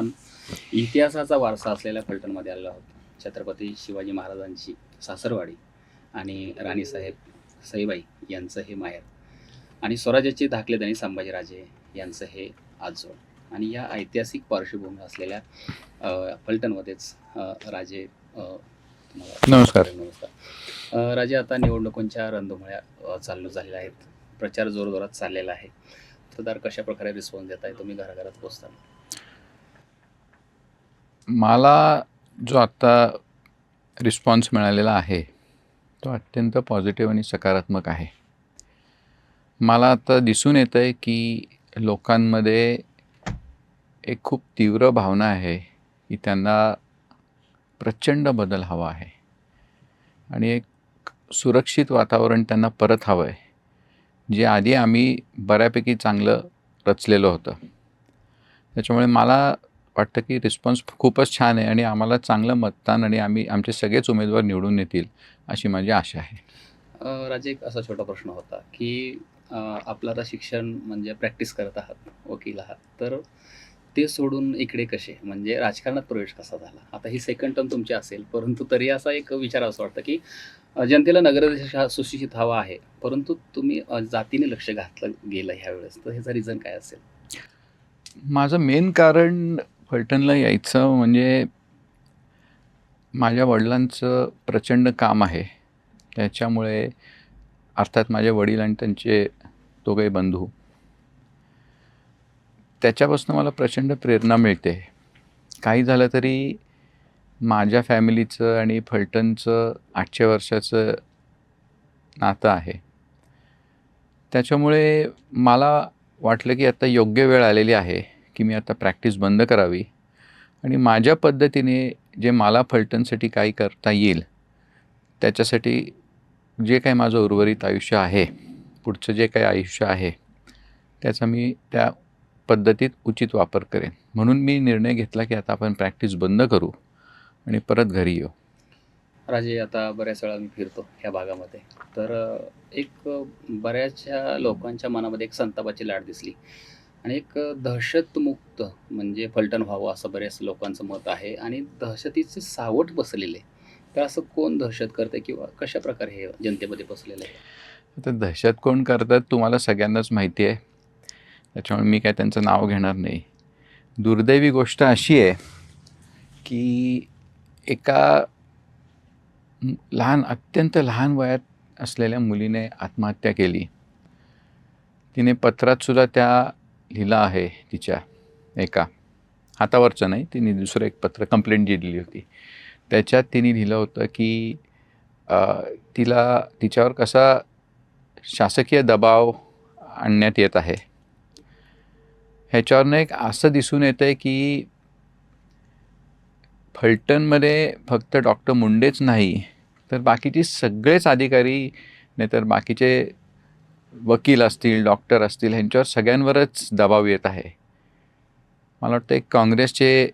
आपण इतिहासाचा वारसा असलेल्या फलटणमध्ये आलेलो आहोत. छत्रपती शिवाजी महाराजांची सासरवाडी आणि राणीसाहेब सईबाई यांचं हे माहेर आणि स्वराज्याचे धाकले धनी संभाजीराजे यांचं हे आजोळ. आणि या ऐतिहासिक पार्श्वभूमी असलेल्या फलटणमध्येच राजे नमस्कार. नमस्कार. राजे आता निवडणुकांच्या रणधुमाळ्या अ, चालू झालेल्या आहेत. प्रचार जोरजोरात चाललेला आहे. मतदार कशा प्रकारे रिस्पॉन्स देत आहे तुम्ही घराघरात पोहोचता मला जो आत्ता रिस्पॉन्स मिळालेला आहे तो अत्यंत पॉझिटिव्ह आणि सकारात्मक आहे. मला आता दिसून येतं आहे की लोकांमध्ये एक खूप तीव्र भावना आहे की त्यांना प्रचंड बदल हवा आहे. आणि एक सुरक्षित वातावरण त्यांना परत हवं आहे जे आधी आम्ही बऱ्यापैकी चांगलं रचलेलं होतं. त्याच्यामुळे मला वाटतं की रिस्पॉन्स खूपच छान आहे आणि आम्हाला चांगलं मतदान आणि आम्ही आमचे सगळेच उमेदवार निवडून येतील अशी माझी आशा आहे. राजे एक असा छोटा प्रश्न होता की आपलं आता शिक्षण म्हणजे प्रॅक्टिस करत आहात वकील आहात तर ते सोडून इकडे कसे? म्हणजे राजकारणात प्रवेश कसा झाला? आता ही सेकंड टर्म तुमची असेल परंतु तरी असा एक विचार असं वाटतं की जनतेला हा सुशिक्षित हवा आहे परंतु तुम्ही जातीने लक्ष घातलं गेलं ह्यावेळेस तर ह्याचा रिझन काय असेल? माझं मेन कारण फलटणला यायचं म्हणजे माझ्या वडिलांचं प्रचंड काम आहे. त्याच्यामुळे अर्थात माझे वडील आणि त्यांचे दोघे बंधू. त्याच्यापासून मला प्रचंड प्रेरणा मिळते. काही झालं तरी माझ्या फॅमिलीचं आणि फलटणचं आठशे वर्षाचं नातं आहे. त्याच्यामुळे मला वाटलं की आता योग्य वेळ आलेली आहे. की मी आता प्रॅक्टिस बंद करावी. आणि माझ्या पद्धतीने जे मला फलटणसाठी काही करता येईल त्याच्यासाठी जे काही माझं उर्वरित आयुष्य आहे पुढचं जे काही आयुष्य आहे त्याचा मी त्या पद्धतीत उचित वापर करेन. म्हणून मी निर्णय घेतला की आता आपण प्रॅक्टिस बंद करू आणि परत घरी येऊ. राजे आता बऱ्याच वेळा मी फिरतो ह्या भागामध्ये. तर एक बऱ्याचशा लोकांच्या मनामध्ये एक संतापाची लाट दिसली. आणि एक दहशतमुक्त म्हणजे फलटण व्हावं असं बऱ्याच लोकांचं मत आहे आणि दहशतीचे सावट बसलेले तर असं कोण दहशत करते किंवा कशा प्रकारे हे जनतेमध्ये बसलेलं आहे? आता दहशत कोण करतात तुम्हाला सगळ्यांनाच माहिती आहे. त्याच्यामुळे मी काय त्यांचं नाव घेणार नाही. दुर्दैवी गोष्ट अशी आहे की एका लहान अत्यंत लहान वयात असलेल्या मुलीने आत्महत्या केली. तिने पत्रातसुद्धा त्या लिहिलं आहे तिच्या एका हातावरचं नाही तिने दुसरं एक पत्र कंप्लेंट जी दिली होती. त्याच्यात तिने लिहिलं होतं की तिला तिच्यावर कसा शासकीय दबाव आणण्यात येत आहे. ह्याच्यावरनं एक असं दिसून येतं आहे की फलटणमध्ये फक्त डॉक्टर मुंडेच नाही तर बाकीचे सगळेच अधिकारी नाहीतर बाकीचे वकील असतील डॉक्टर असतील ह्यांच्यावर सगळ्यांवरच दबाव येत आहे. मला वाटतं एक काँग्रेसचे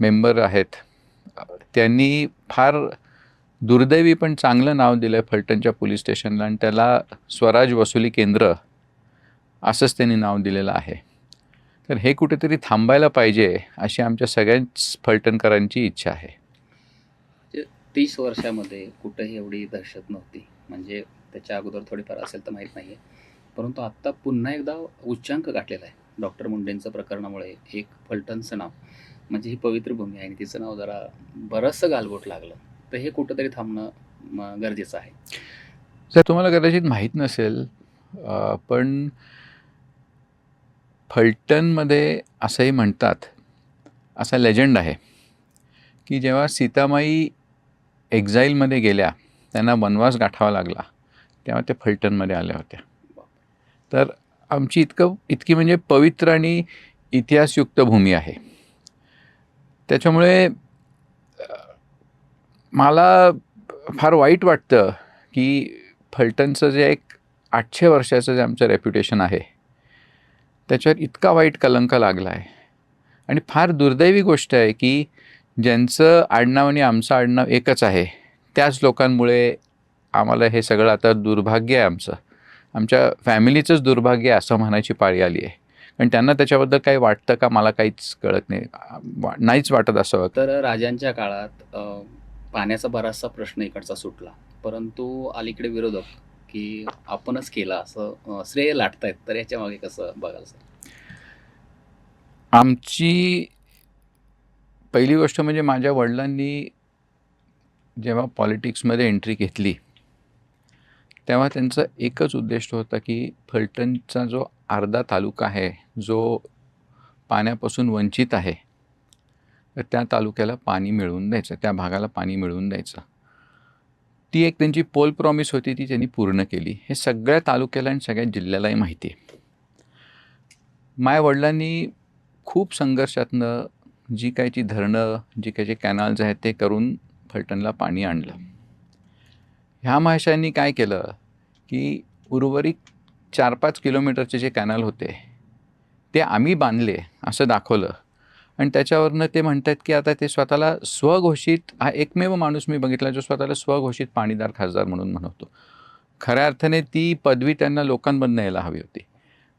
मेंबर आहेत. त्यांनी फार दुर्दैवी पण चांगलं नाव दिलं आहे फलटणच्या पोलीस स्टेशनला आणि त्याला स्वराज वसुली केंद्र असंच त्यांनी नाव दिलेलं आहे. तर हे कुठेतरी थांबायला पाहिजे अशी आमच्या सगळ्याच फलटणकरांची इच्छा आहे. तीस वर्षामध्ये कुठंही एवढी दहशत नव्हती. म्हणजे त्याच्या अगोदर थोडीफार असेल तर माहीत नाही आहे परंतु आत्ता पुन्हा एकदा उच्चांक गाठलेला आहे. डॉक्टर मुंडेंचं प्रकरणामुळे एक फलटणचं नाव म्हणजे ही पवित्र भूमी आहे आणि तिचं नाव जरा बरंचसं गालबोट लागलं. तर हे कुठंतरी थांबणं म, गरजेचं आहे. जर तुम्हाला कदाचित माहीत नसेल पण फलटणमध्ये असंही म्हणतात असा लेजंड आहे की जेव्हा सीतामाई एक्झाईलमध्ये गेल्या त्यांना वनवास गाठावा लागला. तेव्हा त्या फलटणमध्ये आल्या होत्या. तर आमची इतकं इतकी म्हणजे पवित्र आणि इतिहासयुक्त भूमी आहे. त्याच्यामुळे मला फार वाईट वाटतं की फलटणचं जे एक आठशे वर्षाचं जे आमचं रेप्युटेशन आहे त्याच्यावर इतका वाईट कलंक लागला आहे आणि फार दुर्दैवी गोष्ट आहे की ज्यांचं आडनाव आणि आमचं आडनाव एकच आहे त्याच लोकांमुळे आम्हाला हे सगळं आता दुर्भाग्य आहे आमचं. आमच्या फॅमिलीचंच दुर्भाग्य आहे असं म्हणायची पाळी आली आहे. कारण त्यांना त्याच्याबद्दल काही वाटतं का मला काहीच कळत नाही. नाहीच वाटत असावं तर राजांच्या काळात पाण्याचा बराचसा प्रश्न इकडचा सुटला. परंतु अलीकडे विरोधक की आपणच केला असं श्रेय लाटतायत तर याच्या मागे कसं बघाल सर? आमची पहिली गोष्ट म्हणजे माझ्या वडिलांनी जेव्हा पॉलिटिक्समध्ये एंट्री घेतली तेव्हा त्यांचं एकच उद्देश होता की फलटणचा जो अर्धा तालुका आहे जो पाण्यापासून वंचित आहे तर त्या तालुक्याला पाणी मिळवून द्यायचं त्या भागाला पाणी मिळवून द्यायचं. ती एक त्यांची पोल प्रॉमिस होती ती त्यांनी पूर्ण केली. हे सगळ्या तालुक्याला आणि सगळ्या जिल्ह्यालाही माहिती आहे. माझ्या वडिलांनी खूप संघर्षातनं जी कायची जी धरणं जी काही जे कॅनल्स आहेत ते करून फलटणला पाणी आणलं. ह्या महाशांनी काय केलं? की उर्वरित चार पाच किलोमीटरचे जे कॅनल होते ते आम्ही बांधले असं दाखवलं. आणि त्याच्यावरनं ते म्हणतात की आता ते स्वतःला स्वघोषित हा एकमेव माणूस मी बघितला जो स्वतःला स्वघोषित पाणीदार खासदार म्हणून म्हणतो. खऱ्या अर्थाने ती पदवी त्यांना लोकांमधनं यायला हवी होती.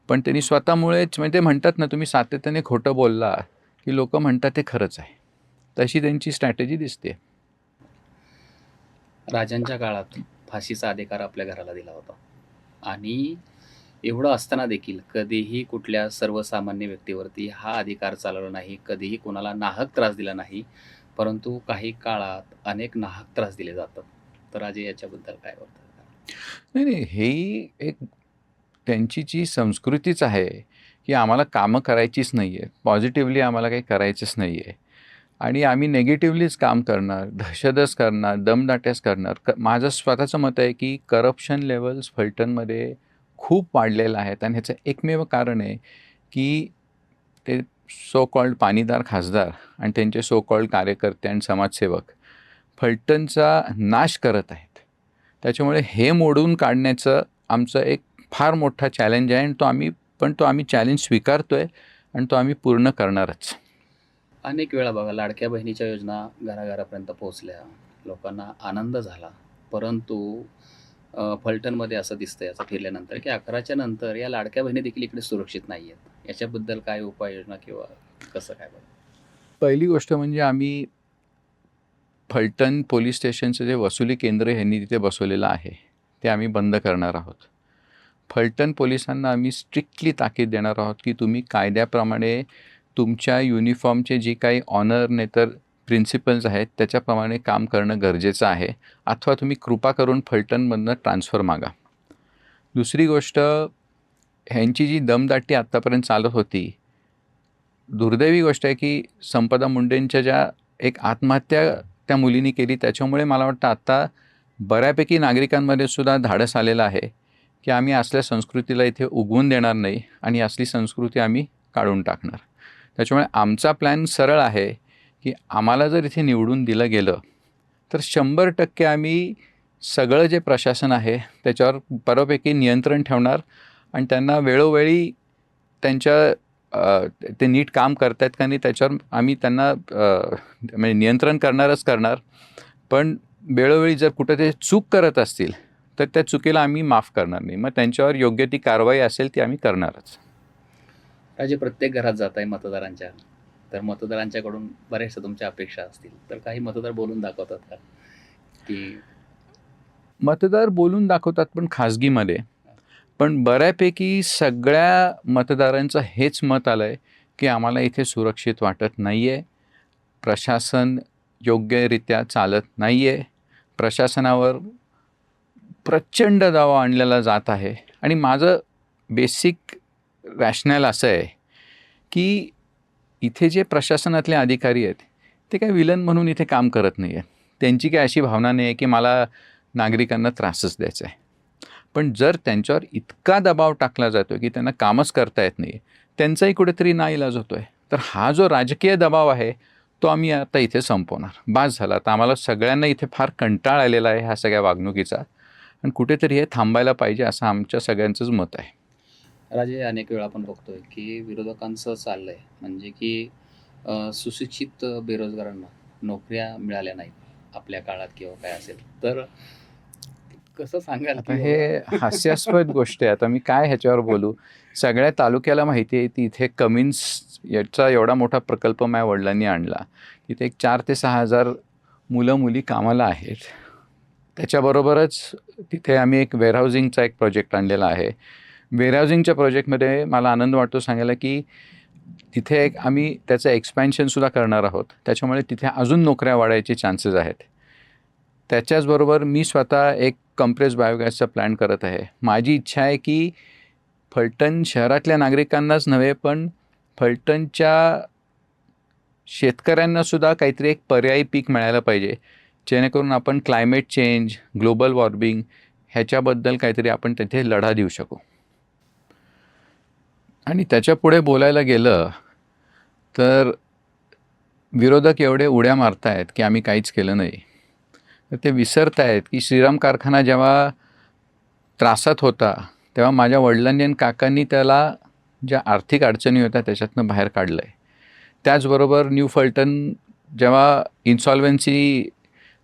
पण त्यांनी स्वतःमुळेच म्हणजे ते म्हणतात ना तुम्ही सातत्याने खोटं बोलला की लोक म्हणतात ते खरंच आहे. तशी त्यांची स्ट्रॅटेजी दिसते राजांच्या काळात फाशीचा अधिकार आपल्या घराला दिला होता. आणि एवढं असताना देखील कधीही कुठल्या सर्वसामान्य व्यक्तीवरती हा अधिकार चालवला नाही कधीही कोणाला नाहक त्रास दिला नाही परंतु काही काळात अनेक नाहक त्रास दिले जातात. तर राजे याच्याबद्दल काय वाटतं? नाही नाही हे एक त्यांची जी संस्कृतीच आहे की आम्हाला कामं करायचीच नाही आहे पॉझिटिव्हली आम्हाला काही करायचंच नाही आहे आणि आम्ही नेगेटिव्हलीच काम करणार दहशतच करणार दमदाट्याच करणार. क माझं स्वतःचं मत आहे की करप्शन लेवल्स फलटणमध्ये खूप वाढलेलं आहेत आणि ह्याचं एकमेव कारण आहे की ते सो कॉल्ड पाणीदार खासदार आणि त्यांचे सो कॉल्ड कार्यकर्ते आणि समाजसेवक फलटणचा नाश करत आहेत. त्याच्यामुळे हे मोडून काढण्याचं आमचं एक फार मोठा चॅलेंज आहे आणि तो आम्ही पण तो आम्ही चॅलेंज स्वीकारतो आहे आणि तो आम्ही पूर्ण करणारच. अनेक वेळा बघा लाडक्या बहिणीच्या योजना घराघरापर्यंत पोहोचल्या. लोकांना आनंद झाला. परंतु फलटणमध्ये असं दिसतंय असं फिरल्यानंतर की अकराच्या नंतर या लाडक्या बहिणी देखील इकडे सुरक्षित नाही आहेत याच्याबद्दल काय उपाययोजना किंवा कसं काय बघा? पहिली गोष्ट म्हणजे आम्ही फलटण पोलीस स्टेशनचं जे वसुली केंद्र ह्यांनी तिथे बसवलेलं आहे. ते आम्ही बंद करणार आहोत. फलटण पोलिसांना आम्ही स्ट्रिक्टली ताकीद देणार आहोत की तुम्ही कायद्याप्रमाणे तुमच्या युनिफॉर्मचे जी काही ऑनर नाही तर प्रिन्सिपल्स आहेत त्याच्याप्रमाणे काम करणं गरजेचं आहे. अथवा तुम्ही कृपा करून फलटणमधनं ट्रान्सफर मागा. दुसरी गोष्ट ह्यांची जी दमदाटी आत्तापर्यंत चालत होती दुर्दैवी गोष्ट आहे की संपदा मुंडेंच्या ज्या एक आत्महत्या त्या मुलीने केली त्याच्यामुळे मला वाटतं आत्ता बऱ्यापैकी नागरिकांमध्ये सुद्धा धाडस आलेलं आहे की आम्ही असल्या संस्कृतीला इथे उगवून देणार नाही आणि असली संस्कृती आम्ही काढून टाकणार. त्याच्यामुळे आमचा प्लॅन सरळ आहे की आम्हाला जर इथे निवडून दिलं गेलं तर शंभर टक्के आम्ही सगळं जे प्रशासन आहे त्याच्यावर बऱ्यापैकी नियंत्रण ठेवणार आणि त्यांना वेळोवेळी त्यांच्या ते नीट काम करतायत का नाही त्याच्यावर आम्ही त्यांना म्हणजे नियंत्रण करणारच करणार. पण वेळोवेळी जर कुठं ते चूक करत असतील तर त्या चुकीला आम्ही माफ करणार नाही. मग त्यांच्यावर योग्य ती कारवाई असेल ती आम्ही करणारच. राजे प्रत्येक घरात जात आहे मतदारांच्या तर मतदारांच्याकडून बऱ्याचशा तुमच्या अपेक्षा असतील. तर काही मतदार बोलून दाखवतात का? की मतदार बोलून दाखवतात पण खाजगीमध्ये पण बऱ्यापैकी सगळ्या मतदारांचं हेच मत आलं आहे की आम्हाला इथे सुरक्षित वाटत नाही आहे प्रशासन योग्यरित्या चालत नाही आहे प्रशासनावर प्रचंड दावा आणलेला जात आहे. आणि माझं बेसिक रॅशनल असं आहे की इथे जे प्रशासनातले अधिकारी आहेत ते काय विलन म्हणून इथे काम करत नाही आहेत त्यांची काय अशी भावना नाही आहे की मला नागरिकांना त्रासच द्यायचा आहे. पण जर त्यांच्यावर इतका दबाव टाकला जातो की त्यांना कामच करता येत नाही त्यांचाही कुठेतरी नाईलाज होतो आहे तर हा जो राजकीय दबाव आहे तो आम्ही आता इथे संपवणार. बास झाला. तर आम्हाला सगळ्यांना इथे फार कंटाळ आलेला आहे ह्या सगळ्या वागणुकीचा. आणि कुठेतरी हे थांबायला पाहिजे असं आमच्या सगळ्यांचंच मत आहे. राजे अनेक वेळा आपण बघतोय की विरोधकांचं चाललंय म्हणजे की सुशिक्षित बेरोजगारांना नोकऱ्या मिळाल्या नाहीत आपल्या काळात किंवा काय असेल. तर कसं सांगाल आता हे हास्यास्पद गोष्ट आहे. आता मी काय ह्याच्यावर बोलू? सगळ्या तालुक्याला माहिती आहे की इथे कमिन्स याचा एवढा मोठा प्रकल्प माझ्या वडिलांनी आणला. तिथे एक चार ते सहा हजार मुलं मुली कामाला आहेत. त्याच्याबरोबरच तिथे आम्ही एक वेअरहाऊसिंगचा एक प्रोजेक्ट आणलेला आहे. वेअरहाऊसिंगच्या प्रोजेक्टमध्ये मला आनंद वाटतो सांगायला की तिथे एक आम्ही त्याचं एक्सपॅन्शनसुद्धा करणार आहोत. त्याच्यामुळे तिथे अजून नोकऱ्या वाढायचे चान्सेस आहेत. त्याच्याचबरोबर मी स्वतः एक कंप्रेस बायोगॅसचा प्लॅन करत आहे. माझी इच्छा आहे की फलटण शहरातल्या नागरिकांनाच नव्हे पण फलटणच्या शेतकऱ्यांनासुद्धा काहीतरी एक पर्यायी पीक मिळायला पाहिजे. जेणेकरून आपण क्लायमेट चेंज ग्लोबल वॉर्मिंग ह्याच्याबद्दल काहीतरी आपण तिथे लढा देऊ शकू. आणि त्याच्या पुढे बोलायला गेलं तर विरोधक एवढे उड्या मारतायत की आम्ही काहीच केलं नाही. तर ते विसरत आहेत की श्रीराम कारखाना जेव्हा त्रासात होता तेव्हा माझ्या वडिलांनी आणि काकांनी त्याला ज्या आर्थिक अडचणी होत्या त्याच्यातनं बाहेर काढलं आहे त्याचबरोबर न्यू फलटन जेव्हा इन्सॉल्वेन्सी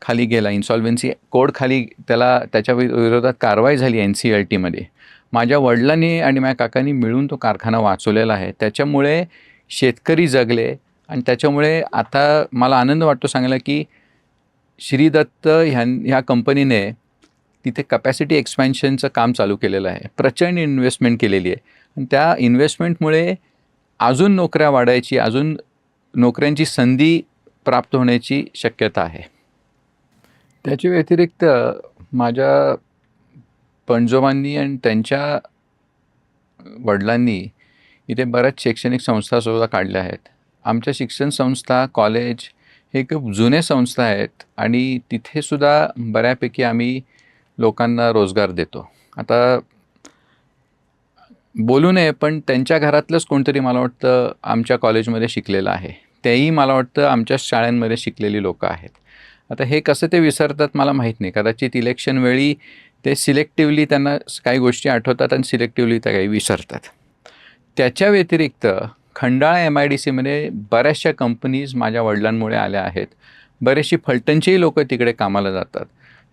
खाली गेला इन्सॉल्वेन्सी कोड खाली त्याला त्याच्या वि- विरोधात कारवाई झाली एन सी एल टीमध्ये माझ्या वडिलांनी आणि माझ्या काकांनी मिळून तो कारखाना वाचवलेला आहे. त्याच्यामुळे शेतकरी जगले आणि त्याच्यामुळे आता मला आनंद वाटतो सांगायला की श्रीदत्त ह्या ह्या कंपनीने तिथे कपॅसिटी एक्सपॅन्शनचं काम चालू केलेलं आहे. प्रचंड इन्व्हेस्टमेंट केलेली आहे. आणि त्या इन्व्हेस्टमेंटमुळे अजून नोकऱ्या वाढायची अजून नोकऱ्यांची संधी प्राप्त होण्याची शक्यता आहे. त्याच्या व्यतिरिक्त माझ्या पणजोबांनी आणि त्यांच्या वडिलांनी इथे बऱ्याच शैक्षणिक संस्थासुद्धा काढल्या आहेत. आमच्या शिक्षण संस्था कॉलेज हे खूप जुने संस्था आहेत आणि तिथेसुद्धा बऱ्यापैकी आम्ही लोकांना रोजगार देतो. आता बोलू नये पण त्यांच्या घरातलंच कोणतरी मला वाटतं आमच्या कॉलेजमध्ये शिकलेलं आहे. तेही मला वाटतं आमच्या शाळांमध्ये शिकलेली लोकं आहेत. आता हे कसं ते विसरतात मला माहीत नाही. कदाचित इलेक्शन वेळी ते सिलेक्टिवली त्यांना काही गोष्टी आठवतात आणि सिलेक्टिवली त्या काही विसरतात. त्याच्या व्यतिरिक्त खंडाळा एम आय डी सीमध्ये बऱ्याचशा कंपनीज माझ्या वडिलांमुळे आल्या आहेत. बरेचशी फलटणचेही लोक तिकडे कामाला जातात.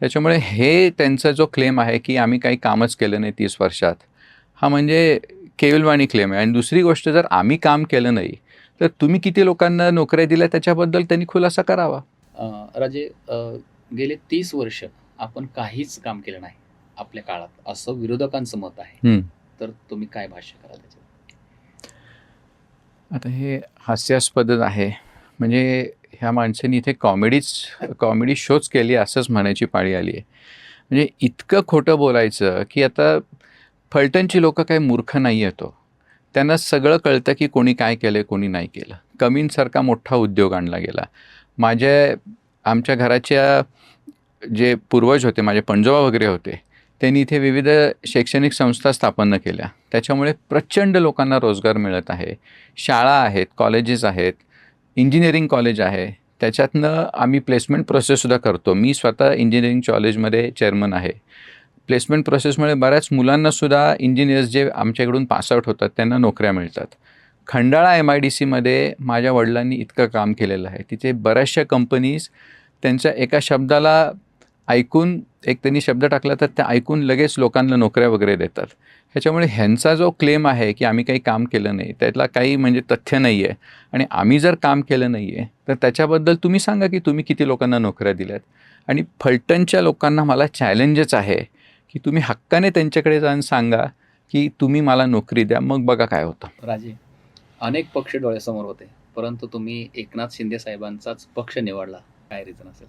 त्याच्यामुळे हे त्यांचा जो क्लेम आहे की आम्ही काही कामच केलं नाही तीस वर्षात हा म्हणजे केविलवाणी क्लेम आहे. आणि दुसरी गोष्ट जर आम्ही काम केलं नाही तर तुम्ही किती लोकांना नोकऱ्या दिल्या त्याच्याबद्दल त्यांनी खुलासा करावा? राजे गेले तीस वर्ष आपण काहीच काम केलं नाही आपल्या काळात. असं विरोधकांचं मत आहे. तर तुम्ही काय भाष्य कराल त्याच्यावर? आता हे हास्यास्पदच आहे. म्हणजे ह्या माणसाने इथे कॉमेडीच कॉमेडी शोच केली असंच म्हणायची पाळी आली आहे. म्हणजे इतकं खोटं बोलायचं की आता फलटणची लोकं काही मूर्ख नाही येतो त्यांना सगळं कळतं की कोणी काय केलं कोणी नाही केलं. कमींसारखा मोठा उद्योग आणला गेला. माझ्या आमच्या घराच्या जे पूर्वज होते माझे पणजोबा वगैरे होते त्यांनी इथे विविध शैक्षणिक संस्था स्थापन केल्या. त्याच्यामुळे प्रचंड लोकांना रोजगार मिळत आहे. शाळा आहेत कॉलेजेस आहेत इंजिनिअरिंग कॉलेज आहे. त्याच्यातनं आम्ही प्लेसमेंट प्रोसेससुद्धा करतो. मी स्वतः इंजिनिअरिंग कॉलेजमध्ये चेअरमन आहे. प्लेसमेंट प्रोसेसमुळे बऱ्याच मुलांनासुद्धा इंजिनियर्स जे आमच्याकडून पासआउट होतात त्यांना नोकऱ्या मिळतात. खंडाळा एम आय डी सीमध्ये माझ्या वडिलांनी इतकं काम केलेलं आहे. तिथे बऱ्याचशा कंपनीज त्यांच्या एका शब्दाला ऐकून एक त्यांनी शब्द टाकला तर त्या ऐकून लगेच लोकांना नोकऱ्या वगैरे देतात. ह्याच्यामुळे ह्यांचा जो क्लेम आहे की आम्ही काही काम केलं नाही त्यातला काही म्हणजे तथ्य नाही आहे आणि आम्ही जर काम केलं नाही आहे तर त्याच्याबद्दल तुम्ही सांगा की तुम्ही किती लोकांना नोकऱ्या दिल्यात. आणि फलटणच्या लोकांना मला चॅलेंजच आहे की तुम्ही हक्काने त्यांच्याकडे जाऊन सांगा की तुम्ही मला नोकरी द्या मग बघा काय होतं. राजे अनेक पक्ष डोळ्यासमोर होते परंतु तुम्ही एकनाथ शिंदे साहेबांचाच पक्ष निवडला. काय रिझन असेल?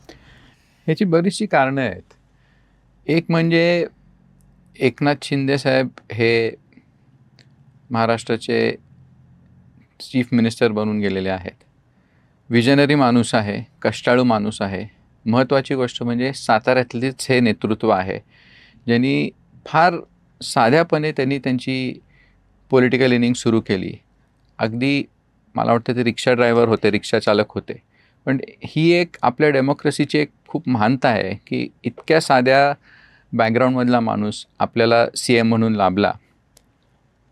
ह्याची बरीचशी कारणं आहेत. एक म्हणजे एकनाथ शिंदे साहेब हे महाराष्ट्राचे चीफ मिनिस्टर बनून गेलेले आहेत. विजनरी माणूस आहे कष्टाळू माणूस आहे. महत्त्वाची गोष्ट म्हणजे साताऱ्यातलेच हे नेतृत्व आहे ज्यांनी फार साध्यापणे त्यांनी त्यांची पॉलिटिकल इनिंग सुरू केली. अगदी मला वाटतं ते रिक्षा ड्रायव्हर होते रिक्षा चालक होते. पण ही एक आपल्या डेमोक्रेसीची एक खूप महानता आहे की इतक्या साध्या बॅकग्राऊंडमधला माणूस आपल्याला सी एम म्हणून लाभला.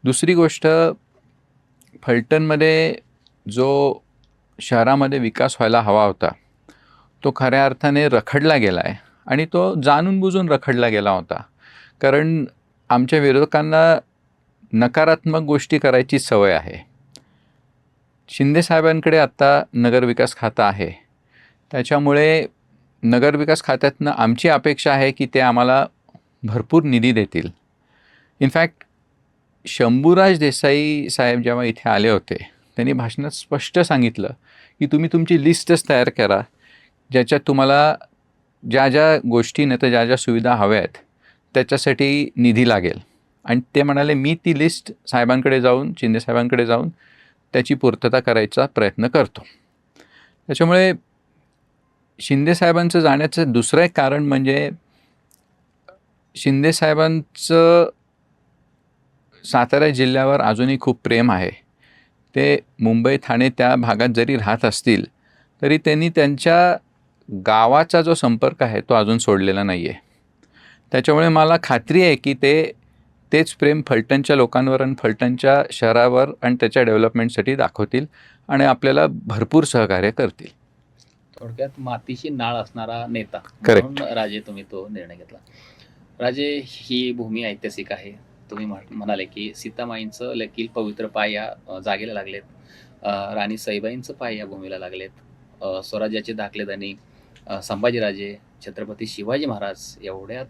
दुसरी गोष्ट फलटणमध्ये जो शहरामध्ये विकास व्हायला हवा होता तो खऱ्या अर्थाने रखडला गेला आहे आणि तो जाणून बुजून रखडला गेला होता. कारण आमच्या विरोधकांना नकारात्मक गोष्टी करायची सवय आहे. शिंदेसाहेबांकडे आत्ता नगरविकास खातं आहे. त्याच्यामुळे नगरविकास खात्यातनं आमची अपेक्षा आहे की ते आम्हाला भरपूर निधी देतील. इनफॅक्ट शंभूराज देसाई साहेब जेव्हा इथे आले होते त्यांनी भाषणात स्पष्ट सांगितलं की तुम्ही तुमची लिस्टच तयार करा ज्याच्यात तुम्हाला ज्या ज्या गोष्टी नाही तर ज्या ज्या सुविधा हव्या आहेत त्याच्यासाठी निधी लागेल. आणि ते म्हणाले मी ती लिस्ट साहेबांकडे जाऊन शिंदे साहेबांकडे जाऊन त्याची पूर्तता करायचा प्रयत्न करतो. त्याच्यामुळे शिंदे साहेबांचं जाण्याचं दुसरं एक कारण म्हणजे शिंदेसाहेबांचं सातारा जिल्ह्यावर अजूनही खूप प्रेम आहे. ते मुंबई ठाणे त्या भागात जरी राहत असतील तरी त्यांनी त्यांच्या गावाचा जो संपर्क आहे तो अजून सोडलेला नाही आहे त्याच्यामुळे मला खात्री आहे की ते तेच प्रेम फलटणच्या लोकांवर आणि फलटणच्या शहरावर आणि त्याच्या डेव्हलपमेंटसाठी दाखवतील आणि आपल्याला भरपूर सहकार्य करतील. थोडक्यात मातीशी नाळ असणारा नेता. म्हणून राजे तुम्ही तो निर्णय घेतला. राजे ही भूमी ऐतिहासिक आहे. तुम्ही म्हण- म्हणाले की सीतामाईंचं लकील पवित्र पाय या जागेला लागलेत. राणी सईबाईंचं पाय या भूमीला लागलेत. स्वराज्याचे दाखलेदानी संभाजीराजे छत्रपती शिवाजी महाराज एवढ्या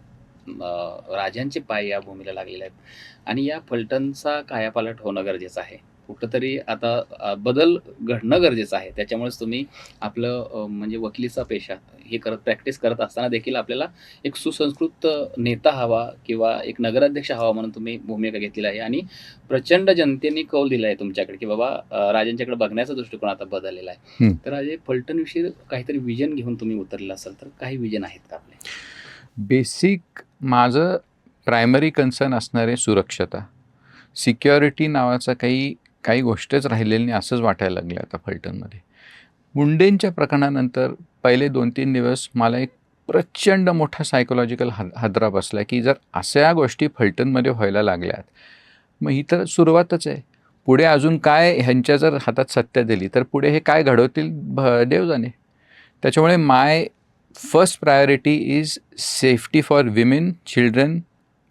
राजांचे पाय या भूमीला लागलेले आहेत. आणि या फलटणचा कायापालट होणं गरजेचं आहे. कुठंतरी आता बदल घडणं गरजेचं आहे. त्याच्यामुळेच तुम्ही आपलं म्हणजे वकिलीचा पेशा हे करत प्रॅक्टिस करत असताना देखील आपल्याला एक सुसंस्कृत नेता हवा किंवा एक नगराध्यक्ष हवा म्हणून तुम्ही भूमिका घेतलेली आहे. आणि प्रचंड जनतेने कौल दिला आहे तुमच्याकडे की बाबा राजांच्याकडे बघण्याचा दृष्टिकोन आता बदललेला आहे. तर राजे फलटणविषयी काहीतरी विजन घेऊन तुम्ही उतरलेला असाल तर काही विजन आहेत का आपले? बेसिक माझं प्रायमरी कन्सर्न असणारे सुरक्षता. सिक्युरिटी नावाचा काही काही गोष्टच राहिलेली नाही असंच वाटायला लागलं आता फलटणमध्ये. मुंडेंच्या प्रकरणानंतर पहिले दोन तीन दिवस मला एक प्रचंड मोठा सायकोलॉजिकल हा हादरा बसला की जर अशा गोष्टी फलटणमध्ये व्हायला लागल्यात मग ही तर सुरुवातच आहे. पुढे अजून काय ह्यांच्या जर हातात सत्ता दिली तर पुढे हे काय घडवतील? भ देव जाणे त्याच्यामुळे my first priority is safety for women children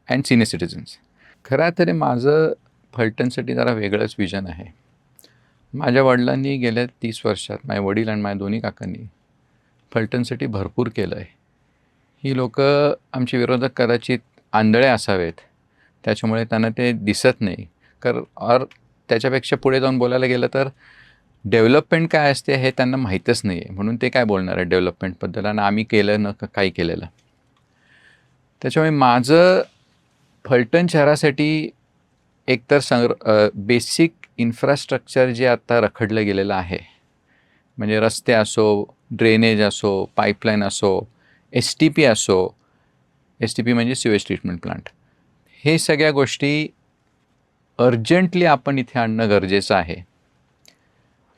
and senior citizens खरं तरी माझं फलटणसाठी जरा वेगळंच विजन आहे. माझ्या वडिलांनी गेल्या तीस वर्षात माझे वडील आणि माझ्या दोन्ही काकांनी फलटणसाठी भरपूर केलं आहे ही लोकं आमचे विरोधक कदाचित आंधळे असावेत. त्याच्यामुळे त्यांना ते दिसत नाही. कर और त्याच्यापेक्षा पुढे जाऊन बोलायला गेलं तर डेव्हलपमेंट काय असते हे त्यांना माहीतच नाही आहे म्हणून ते काय बोलणार आहे डेव्हलपमेंटबद्दल आणि आम्ही केलं न काही केलेलं? त्याच्यामुळे माझं फलटण शहरासाठी एकतर संग्र बेसिक इन्फ्रास्ट्रक्चर जे आत्ता रखडलं गेलेलं आहे म्हणजे रस्ते असो ड्रेनेज असो पाईपलाईन असो एस टी पी असो एस टी पी म्हणजे सिवेज ट्रीटमेंट प्लांट हे सगळ्या गोष्टी अर्जंटली आपण इथे आणणं गरजेचं आहे.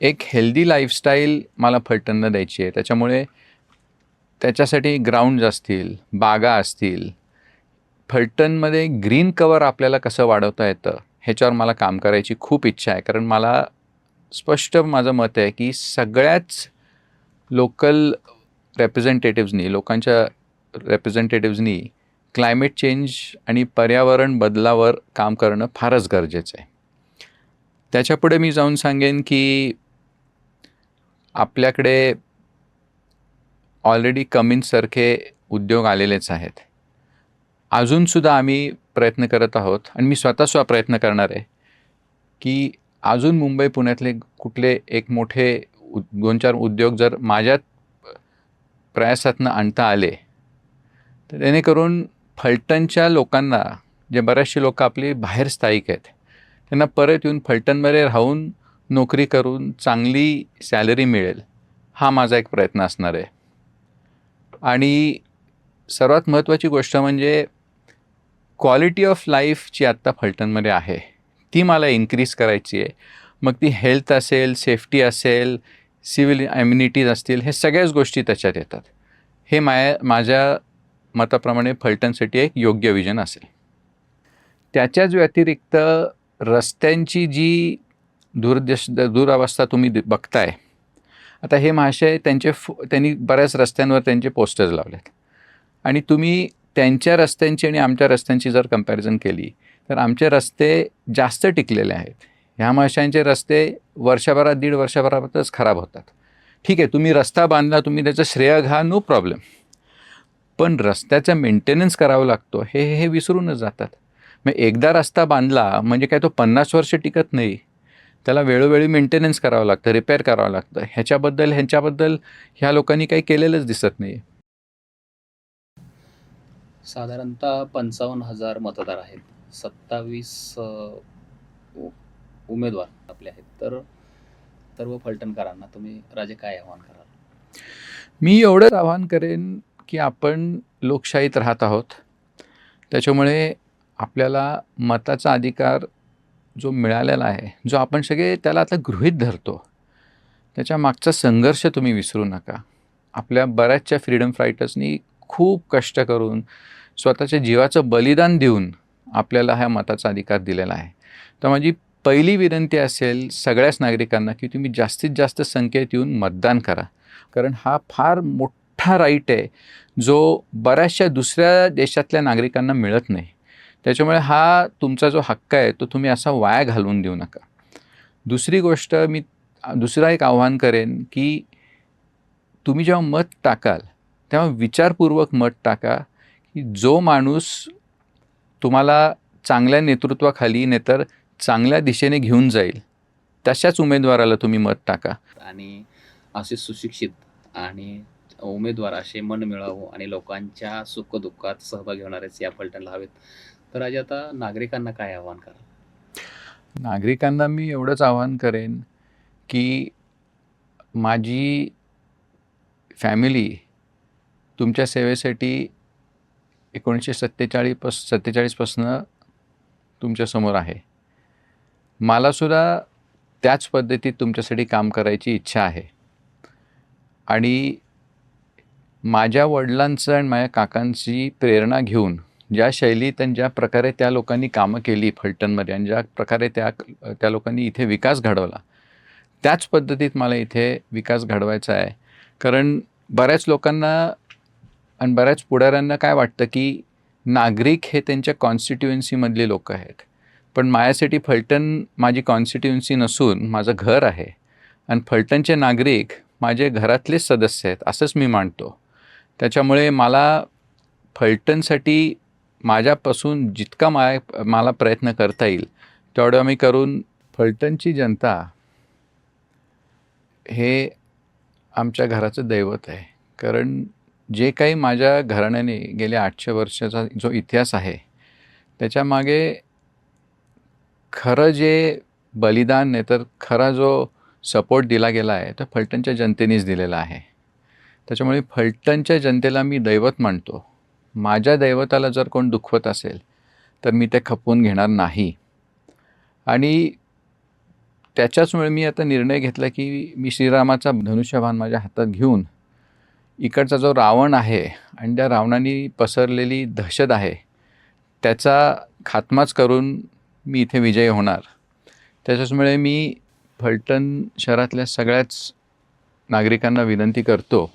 एक हेल्दी लाईफस्टाईल मला फलटणनं द्यायची आहे. त्याच्यामुळे त्याच्यासाठी ग्राउंड्स असतील बागा असतील फलटणमध्ये ग्रीन कवर आपल्याला कसं वाढवता येतं ह्याच्यावर मला काम करायची खूप इच्छा आहे. कारण मला स्पष्ट माझं मत आहे की सगळ्याच लोकल रेप्रेझेंटेटिव्हजनी लोकांच्या रेप्रेझेंटेटिव्हजनी क्लायमेट चेंज आणि पर्यावरण बदलावर काम करणं फारच गरजेचं आहे. त्याच्यापुढे मी जाऊन सांगेन की आपल्याकडे ऑलरेडी कमिन्ससारखे उद्योग आलेलेच आहेत. अजूनसुद्धा आम्ही प्रयत्न करत आहोत आणि मी स्वतःसुद्धा प्रयत्न करणार आहे की अजून मुंबई पुण्यातले कुठले एक मोठे दोन चार उद्योग जर माझ्या प्रयासातनं आणता आले तर जेणेकरून फलटणच्या लोकांना जे बरेचसे लोक आपली बाहेर स्थायिक आहेत त्यांना परत येऊन फलटणमध्ये राहून नोकरी करून चांगली सॅलरी मिळेल हा माझा एक प्रयत्न असणार आहे. आणि सर्वात महत्त्वाची गोष्ट म्हणजे क्वालिटी ऑफ लाईफ जी आत्ता फलटणमध्ये आहे ती मला इन्क्रीज करायची आहे. मग ती हेल्थ असेल सेफ्टी असेल सिव्हिल ॲम्युनिटीज असतील हे सगळ्याच गोष्टी त्याच्यात येतात. हे माया माझ्या मताप्रमाणे फलटणसाठी एक योग्य विजन असेल. त्याच्याच व्यतिरिक्त रस्त्यांची जी दूरदेश दूरावस्था तुम्ही बघताय. आता हे महाशय त्यांचे फो त्यांनी बऱ्याच रस्त्यांवर त्यांचे पोस्टर्स लावलेत. आणि तुम्ही त्यांच्या रस्त्यांची आणि आमच्या रस्त्यांची जर कंपॅरिझन केली तर आमचे रस्ते जास्त टिकलेले आहेत. ह्या माशांचे रस्ते वर्षभरात दीड वर्षभरातच खराब होतात. ठीक आहे तुम्ही रस्ता बांधला तुम्ही त्याचं श्रेय घ्या नो प्रॉब्लेम पण रस्त्याचा मेंटेनन्स करावा लागतो हे हे विसरूनच जातात. मग एकदा रस्ता बांधला म्हणजे काय तो पन्नास वर्ष टिकत नाही. त्याला वेळोवेळी मेंटेनन्स करावं लागतं रिपेअर करावं लागतं. ह्याच्याबद्दल ह्यांच्याबद्दल ह्या लोकांनी काही केलेलंच दिसत नाही साधारणतः पंचावन्न हजार मतदार आहेत. सत्तावीस उमेदवार आपले आहेत. तर सर्व फलटणकरांना तुम्ही राजे काय आव्हान कराल? मी एवढंच आवाहन करेन की आपण लोकशाहीत राहत आहोत. त्याच्यामुळे आपल्याला मताचा अधिकार जो मिळालेला आहे जो आपण सगळे त्याला आता गृहित धरतो त्याच्या मागचा संघर्ष तुम्ही विसरू नका. आपल्या बऱ्याचशा फ्रीडम फायटर्सनी खूप कष्ट करून स्वतःच्या जीवाचं बलिदान देऊन आपल्याला ह्या मताचा अधिकार दिलेला आहे. तर माझी पहिली विनंती असेल सगळ्याच नागरिकांना की तुम्ही जास्तीत जास्त संख्येत येऊन मतदान करा. कारण हा फार मोठा राईट आहे जो बऱ्याचशा दुसऱ्या देशातल्या नागरिकांना मिळत नाही. त्याच्यामुळे हा तुमचा जो हक्क आहे तो तुम्ही असा वाया घालवून देऊ नका. दुसरी गोष्ट मी दुसरा एक आव्हान करेन की तुम्ही जेव्हा मत टाकाल तेव्हा विचारपूर्वक मत टाका की जो माणूस तुम्हाला चांगल्या नेतृत्वाखाली नाहीतर चांगल्या दिशेने घेऊन जाईल तशाच उमेदवाराला तुम्ही मत टाका. आणि असे सुशिक्षित आणि उमेदवार असे मन मिळावं आणि लोकांच्या सुखदुःखात सहभागी होणारेच या फलटणला हवेत. तर आज आता नागरिकांना काय आव्हान करा नागरिकांना मी एवढंच आवाहन करेन की माझी फॅमिली तुमच्या सेवेसाठी एकोणीसशे सत्तेचाळीस पस सत्तेचाळीसपासनं तुमच्यासमोर आहे. मलासुद्धा त्याच पद्धतीत तुमच्यासाठी काम करायची इच्छा आहे. आणि माझ्या वडिलांचं आणि माझ्या काकांची प्रेरणा घेऊन ज्या शैलीत आणि ज्या प्रकारे त्या लोकांनी कामं केली फलटणमध्ये आणि ज्या प्रकारे त्या त्या लोकांनी इथे विकास घडवला त्याच पद्धतीत मला इथे विकास घडवायचा आहे. कारण बऱ्याच लोकांना आणि बऱ्याच पुढाऱ्यांना काय वाटतं की नागरिक हे त्यांच्या कॉन्स्टिट्युएन्सीमधले लोक आहेत. पण माझ्यासाठी फलटण माझी कॉन्स्टिट्युएन्सी नसून माझं घर आहे आणि फलटणचे नागरिक माझे घरातलेच सदस्य आहेत असंच मी मांडतो त्याच्यामुळे मला फलटणसाठी माझ्यापासून जितका माया मला प्रयत्न करता येईल तेवढं मी करून फलटणची जनता हे आमच्या घराचं दैवत आहे. कारण जे काही माझ्या घराण्याने गेल्या आठशे वर्षाचा जो इतिहास आहे त्याच्यामागे खरं जे बलिदान नाही तर खरा जो सपोर्ट दिला गेला आहे तो फलटणच्या जनतेनेच दिलेला आहे. त्याच्यामुळे फलटणच्या जनतेला मी दैवत मानतो. माझ्या दैवताला जर कोण दुखवत असेल तर मी ते खपवून घेणार नाही. आणि त्याच्याचमुळे मी आता निर्णय घेतला की मी श्रीरामाचा धनुष्यभान माझ्या हातात घेऊन इकडचा जो रावण आहे आणि त्या रावणाने पसरलेली दहशत आहे त्याचा खात्माच करून मी इथे विजयी होणार. त्याच्याचमुळे मी फलटण शहरातल्या सगळ्याच नागरिकांना विनंती करतो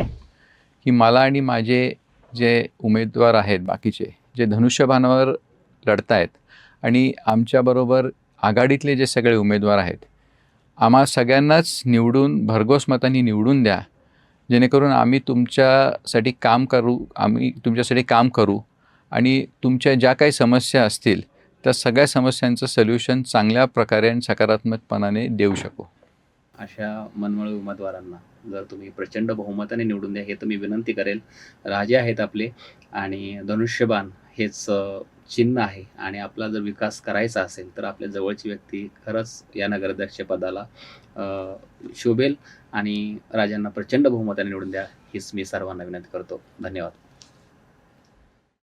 की मला आणि माझे जे उमेदवार आहेत बाकीचे जे धनुष्यबाणावर लढत आहेत आणि आमच्याबरोबर आघाडीतले जे सगळे उमेदवार आहेत आम्हा सगळ्यांनाच निवडून भरघोस मतांनी निवडून द्या. जेणेकरून आम्ही तुमच्यासाठी काम करू आम्ही तुमच्यासाठी काम करू आणि तुमच्या ज्या काही समस्या असतील त्या सगळ्या समस्यांचं सोल्युशन चांगल्या प्रकारे आणि सकारात्मकपणाने देऊ शकू. अशा मनमळ उमेदवारांना. जर तुम्ही प्रचंड बहुमताने निवडून द्या हे तर मी विनंती करेल. राजे आहेत आपले आणि धनुष्यबाण हेच चिन्ह आहे. आणि आपला जर विकास करायचा असेल तर आपल्या जवळची व्यक्ती खरंच या नगराध्यक्षपदाला पदाला शोभेल. आणि राजांना प्रचंड बहुमताने निवडून द्या हीच मी सर्वांना विनंती करतो. धन्यवाद.